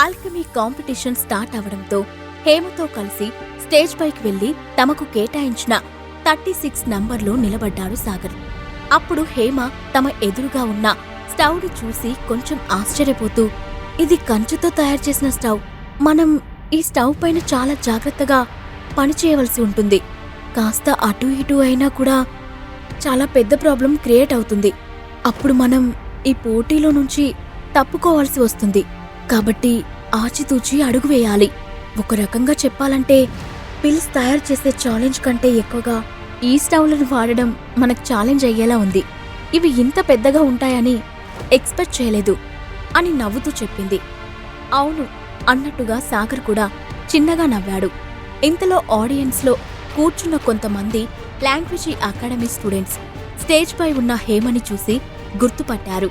Alchemy competition start అవడంతో హేమతో కలిసి stage పైకి వెళ్ళి తమకు కేటాయించిన థర్టీ సిక్స్ నంబర్లో నిలబడ్డాడు సాగర్. అప్పుడు హేమ తమ ఎదురుగా ఉన్న స్టవ్ని చూసి కొంచెం ఆశ్చర్యపోతూ ఇది కంచుతో తయారు చేసిన స్టవ్. మనం ఈ స్టవ్ పైన చాలా జాగ్రత్తగా పనిచేయవలసి ఉంటుంది. కాస్త అటు ఇటు అయినా కూడా చాలా పెద్ద ప్రాబ్లం క్రియేట్ అవుతుంది. అప్పుడు మనం ఈ పోటీలో నుంచి తప్పుకోవాల్సి వస్తుంది. కాబట్టి ఆచితూచి అడుగు వేయాలి. ఒక రకంగా చెప్పాలంటే పిల్స్ తయారు చేసే ఛాలెంజ్ కంటే ఎక్కువగా ఈ స్టవ్లను వాడడం మనకు ఛాలెంజ్ అయ్యేలా ఉంది. ఇవి ఇంత పెద్దగా ఉంటాయని ఎక్స్పెక్ట్ చేయలేదు అని నవ్వుతూ చెప్పింది. అవును అన్నట్టుగా సాగర్ కూడా చిన్నగా నవ్వాడు. ఇంతలో ఆడియన్స్లో కూర్చున్న కొంతమంది లాంగ్వేజీ అకాడమీ స్టూడెంట్స్ స్టేజ్పై ఉన్న హేమని చూసి గుర్తుపట్టారు.